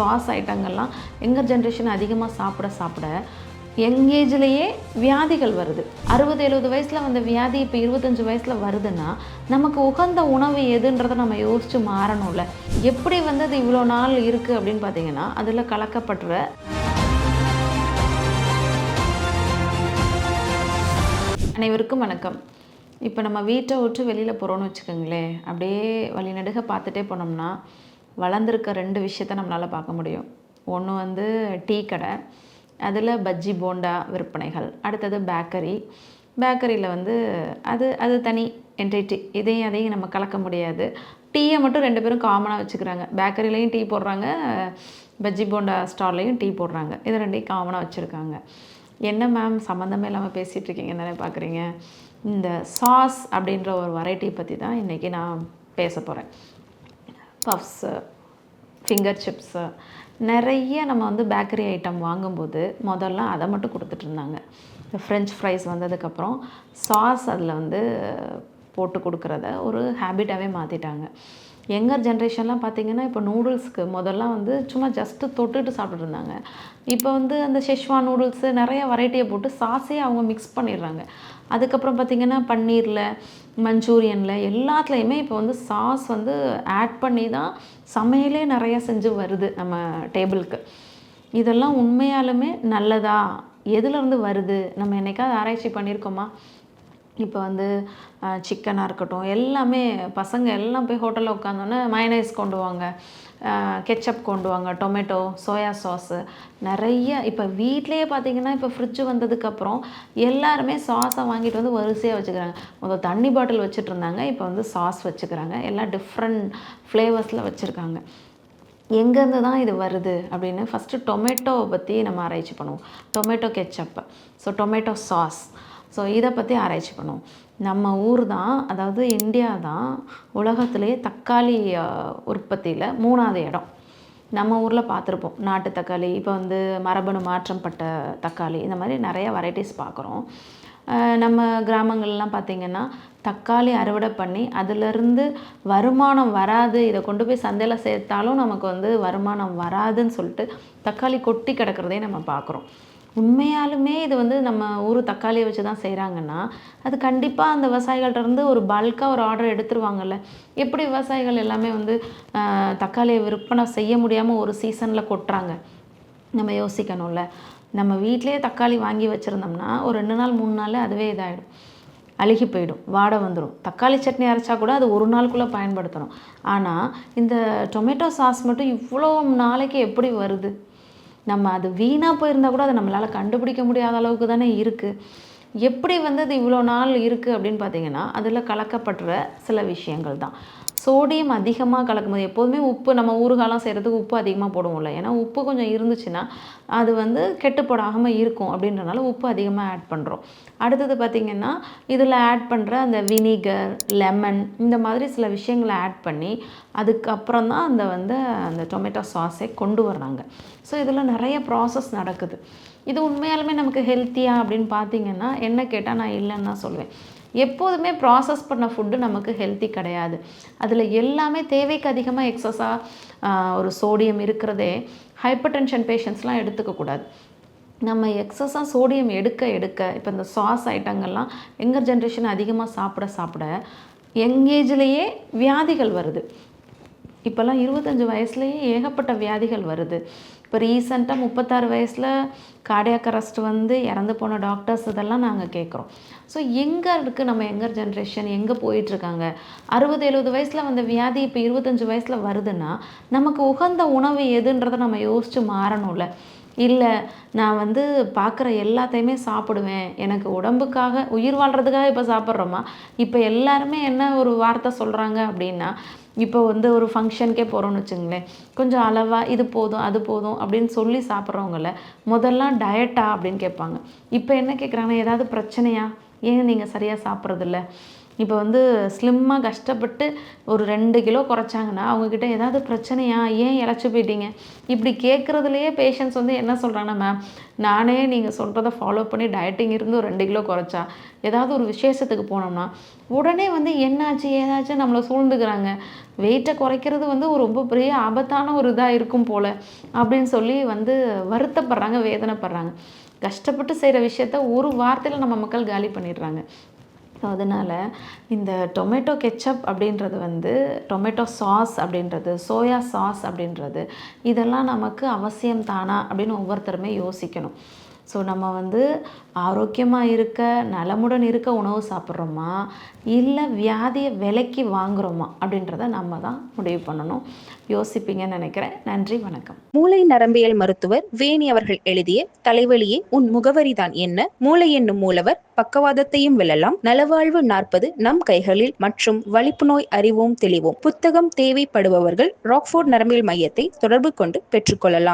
Sauce ஐட்டங்கள்லாம் எங்கள் generation அதிகமாக சாப்பிட சாப்பிட யங் ஏஜ்லேயே வியாதிகள் வருது. அறுபது எழுபது வயசில் வந்த வியாதி இப்போ இருபத்தஞ்சி வயசில் வருதுன்னா நமக்கு உகந்த உணவு எதுன்றதை நம்ம யோசித்து மாறணும்ல. எப்படி வந்து அது இவ்வளோ நாள் இருக்குது அப்படின்னு பார்த்தீங்கன்னா அதில் கலக்கப்படுற அனைவருக்கும் வணக்கம். இப்போ நம்ம வீட்டை விட்டு வெளியில் போகிறோன்னு வச்சுக்கோங்களேன் அப்படியே வழிநடுக பார்த்துட்டே போனோம்னா வளர்ந்துருக்க ரெண்டு விஷயத்த நம்மளால் பார்க்க முடியும். ஒன்று வந்து டீ கடை அதில் பஜ்ஜி போண்டா விற்பனைகள். அடுத்தது பேக்கரி. பேக்கரியில் வந்து அது அது தனி என்டைட்டி இதையும் அதையும் நம்ம கலக்க முடியாது. டீயை மட்டும் ரெண்டு பேரும் காமனாக வச்சுக்கிறாங்க. பேக்கரிலையும் டீ போடுறாங்க பஜ்ஜி போண்டா ஸ்டால்லையும் டீ போடுறாங்க. இது ரெண்டையும் காமனாக வச்சுருக்காங்க. என்ன மேம் சம்மந்தமே இல்லாமல் பேசிகிட்டு இருக்கீங்கன்னு தானே பார்க்குறீங்க? இந்த சாஸ் அப்படின்ற ஒரு வெரைட்டி பற்றி தான் இன்றைக்கி நான் பேச போகிறேன் பஃப்ஸு ஃபிங்கர் சிப்ஸு நிறைய நம்ம வந்து பேக்கரி ஐட்டம் வாங்கும்போது முதல்ல அதை மட்டும் கொடுத்துட்டு இருந்தாங்க. இந்த ஃப்ரெஞ்ச் ஃப்ரைஸ் வந்ததுக்கப்புறம் சாஸ் அதில் வந்து போட்டு கொடுக்குறத ஒரு ஹேபிட்டாகவே மாற்றிட்டாங்க யங்கர் ஜென்ரேஷன்லாம் பார்த்தீங்கன்னா இப்போ நூடுல்ஸ்க்கு முதல்லாம் வந்து சும்மா ஜஸ்ட்டு தொட்டுட்டு சாப்பிட்ருந்தாங்க இப்போ வந்து அந்த ஷெஷ்வா நூடுல்ஸு நிறைய வெரைட்டியை போட்டு சாஸே அவங்க மிக்ஸ் பண்ணிடுறாங்க. அதுக்கப்புறம் பார்த்திங்கன்னா பன்னீரில் மஞ்சூரியனில் எல்லாத்துலேயுமே இப்போ வந்து சாஸ் வந்து ஆட் பண்ணி தான் சமையலே நிறையா செஞ்சு வருது நம்ம டேபிளுக்கு இதெல்லாம் உண்மையாலுமே நல்லதா? எதுலேருந்து வருது? நம்ம என்னைக்காவது ஆராய்ச்சி பண்ணியிருக்கோமா? இப்போ வந்து சிக்கனாக இருக்கட்டும் எல்லாமே பசங்க எல்லாம் போய் ஹோட்டலில் உட்காந்தோன்னே மயனைஸ் கொண்டு வாங்க கெச்சப் கொண்டு வாங்க டொமேட்டோ சோயா சாஸு நிறைய. இப்போ வீட்லேயே பார்த்தீங்கன்னா இப்போ ஃப்ரிட்ஜு வந்ததுக்கப்புறம் எல்லாருமே சாஸை வாங்கிட்டு வந்து வரிசையாக வச்சுக்கிறாங்க. முதல் தண்ணி பாட்டில் வச்சுட்டு இருந்தாங்க இப்போ வந்து சாஸ் வச்சுக்கிறாங்க. எல்லாம் டிஃப்ரெண்ட் ஃப்ளேவர்ஸில் வச்சுருக்காங்க. எங்கேருந்து தான் இது வருது அப்படின்னு ஃபஸ்ட்டு டொமேட்டோவை பற்றி நம்ம ஆராய்ச்சி பண்ணுவோம். Tomato ketchup so tomato sauce so இதை பற்றி ஆராய்ச்சி பண்ணுவோம் நம்ம ஊர் தான் அதாவது இந்தியா தான் உலகத்திலே தக்காளி உற்பத்தியில் மூணாவது இடம். நம்ம ஊரில் பார்த்துருப்போம். நாட்டு தக்காளி இப்போ வந்து மரபணு மாற்றம் பட்ட தக்காளி இந்த மாதிரி நிறைய வெரைட்டிஸ் பார்க்குறோம். நம்ம கிராமங்கள்லாம் பார்த்திங்கன்னா தக்காளி அறுவடை பண்ணி அதிலிருந்து வருமானம் வராது. இதை கொண்டு போய் சந்தையில் சேர்த்தாலும் நமக்கு வந்து வருமானம் வராதுன்னு சொல்லிட்டு தக்காளி கொட்டி கிடக்கிறதே நம்ம பார்க்குறோம். உண்மையாலுமே இது வந்து நம்ம ஊர் தக்காளியை வச்சு தான் செய்கிறாங்கன்னா அது கண்டிப்பாக அந்த விவசாயிகள்கிட்ட இருந்து ஒரு பல்காக ஒரு ஆர்டர் எடுத்துருவாங்கல்ல. எப்படி விவசாயிகள் எல்லாமே வந்து தக்காளியை விற்பனை செய்ய முடியாமல் ஒரு சீசனில் கொட்டுறாங்க? நம்ம யோசிக்கணும்ல. நம்ம வீட்டிலேயே தக்காளி வாங்கி வச்சுருந்தோம்னா ஒரு ரெண்டு நாள் மூணு நாள் அதுவே இதாகிடும் அழுகி போயிடும். வாடை வந்துடும் தக்காளி சட்னி அரைச்சா கூட அது ஒரு நாளுக்குள்ளே பயன்படுத்தணும். ஆனால் இந்த டொமேட்டோ சாஸ் மட்டும் இவ்வளோ நாளைக்கு எப்படி வருது? நம்ம அது வீணாக போயிருந்தால் கூட அதை நம்மளால் கண்டுபிடிக்க முடியாத அளவுக்கு தானே இருக்குது எப்படி வந்து அது இவ்வளோ நாள் இருக்குது அப்படின்னு பார்த்தீங்கன்னா அதில் கலக்கப்படுற சில விஷயங்கள் தான். சோடியம் அதிகமாக கலக்கும்போது எப்போதுமே உப்பு நம்ம ஊறுகாலாம் செய்கிறதுக்கு உப்பு அதிகமாக போடுவோம்ல. ஏன்னா உப்பு கொஞ்சம் இருந்துச்சுன்னா அது வந்து கெட்டு போடாமல் இருக்கும் அப்படின்றனால உப்பு அதிகமாக ஆட் பண்ணுறோம் அடுத்தது பார்த்திங்கன்னா இதில் ஆட் பண்ணுற அந்த வினிகர் லெமன் இந்த மாதிரி சில விஷயங்களை ஆட் பண்ணி அதுக்கப்புறம் தான் அந்த வந்து அந்த டொமேட்டோ சாஸை கொண்டு வர்றாங்க. ஸோ இதில் நிறைய ப்ராசஸ் நடக்குது. இது உண்மையாலுமே நமக்கு ஹெல்த்தியாக அப்படின்னு பார்த்தீங்கன்னா என்ன கேட்டால் நான் இல்லைன்னு தான் சொல்லுவேன் எப்போதுமே ப்ராசஸ் பண்ண ஃபுட்டு நமக்கு ஹெல்த்தி கிடையாது. அதில் எல்லாமே தேவைக்கு அதிகமாக எக்ஸஸாக ஒரு சோடியம் இருக்கிறதே ஹைப்பர் டென்ஷன் பேஷண்ட்ஸ்லாம் எடுத்துக்கக்கூடாது நம்ம எக்ஸஸாக சோடியம் எடுக்க எடுக்க இப்போ இந்த சாஸ் ஐட்டங்கள்லாம் எங்கள் ஜென்ரேஷன் அதிகமாக சாப்பிட சாப்பிட யங் வியாதிகள் வருது. இப்போல்லாம் இருபத்தஞ்சி வயசுலேயே ஏகப்பட்ட வியாதிகள் வருது. இப்போ ரீசெண்டாக முப்பத்தாறு வயசில் கார்டியாக் அரெஸ்ட் வந்து இறந்து போன டாக்டர்ஸ் இதெல்லாம் நாங்கள் கேட்குறோம். ஸோ எங்கே இருக்குது நம்ம எங்கர் ஜென்ரேஷன் எங்கே போயிட்டுருக்காங்க? அறுபது எழுபது வயசில் வந்த வியாதி இப்போ இருபத்தஞ்சி வயசில் வருதுன்னா நமக்கு உகந்த உணவு எதுன்றதை நம்ம யோசித்து மாறணும்ல. இல்லை நான் வந்து பார்க்குற எல்லாத்தையுமே சாப்பிடுவேன். எனக்கு உடம்புக்காக உயிர் வாழ்கிறதுக்காக இப்போ சாப்பிட்றோமா? இப்போ எல்லாருமே என்ன ஒரு வார்த்தை சொல்கிறாங்க அப்படின்னா இப்போ வந்து ஒரு ஃபங்க்ஷனுக்கே போகிறோன்னு வச்சுங்களேன். கொஞ்சம் அளவாக இது போதும் அது போதும் அப்படின்னு சொல்லி சாப்பிட்றவங்கள முதல்லாம் டயட்டா அப்படின்னு கேட்பாங்க. இப்போ என்ன கேட்குறாங்கன்னா ஏதாவது பிரச்சனையா? ஏன் நீங்கள் சரியாக சாப்பிட்றதில்ல? இப்போ வந்து ஸ்லிம்மாக கஷ்டப்பட்டு ஒரு ரெண்டு கிலோ குறைச்சாங்கன்னா அவங்கக்கிட்ட ஏதாவது பிரச்சனையா? ஏன் இழைச்சி போயிட்டீங்க? இப்படி கேட்குறதுலையே பேஷண்ட்ஸ் வந்து என்ன சொல்கிறாங்கன்னா மேம் நானே நீங்கள் சொல்கிறத ஃபாலோ பண்ணி டயட்டிங் இருந்து ஒரு ரெண்டு கிலோ குறைச்சா ஏதாவது ஒரு விசேஷத்துக்கு போனோம்னா உடனே வந்து என்னாச்சு ஏதாச்சும் நம்மளை சூழ்ந்துக்கிறாங்க. வெயிட்டை குறைக்கிறது வந்து ஒரு ரொம்ப பெரிய ஆபத்தான ஒரு இதாக இருக்கும் போல் அப்படின்னு சொல்லி வந்து வருத்தப்படுறாங்க வேதனைப்படுறாங்க. கஷ்டப்பட்டு செய்கிற விஷயத்த ஒரு வார்த்தையில் நம்ம மக்கள் காலி பண்ணிடுறாங்க. ஸோ அதனால் இந்த டொமேட்டோ கெச்சப் அப்படின்றது வந்து டொமேட்டோ சாஸ் அப்படின்றது சோயா சாஸ் அப்படின்றது இதெல்லாம் நமக்கு அவசியம் தானா அப்படின்னு ஒவ்வொருத்தருமே யோசிக்கணும். ஸோ நம்ம வந்து ஆரோக்கியமாக இருக்க நலமுடன் இருக்க உணவு சாப்பிட்றோமா? இல்லை வியாதியை விலைக்கு வாங்குகிறோமா அப்படின்றத நம்ம தான் முடிவு பண்ணணும். யோசிப்பீங்கன்னு நினைக்கிறேன். நன்றி வணக்கம். மூளை நரம்பியல் மருத்துவர் வேணி அவர்கள் எழுதிய தலைவலியே உன் முகவரி தான் என்ன? மூளை என்னும் மூலவர் பக்கவாதத்தையும் வெல்லலாம். நலவாழ்வு நாற்பது நம் கைகளில் மற்றும் வலிப்பு நோய் அறிவோம் தெளிவோம். புத்தகம் தேவைப்படுபவர்கள் ராக்ஃபோர்ட் நரம்பியல் மையத்தை தொடர்பு கொண்டு பெற்றுக்கொள்ளலாம்.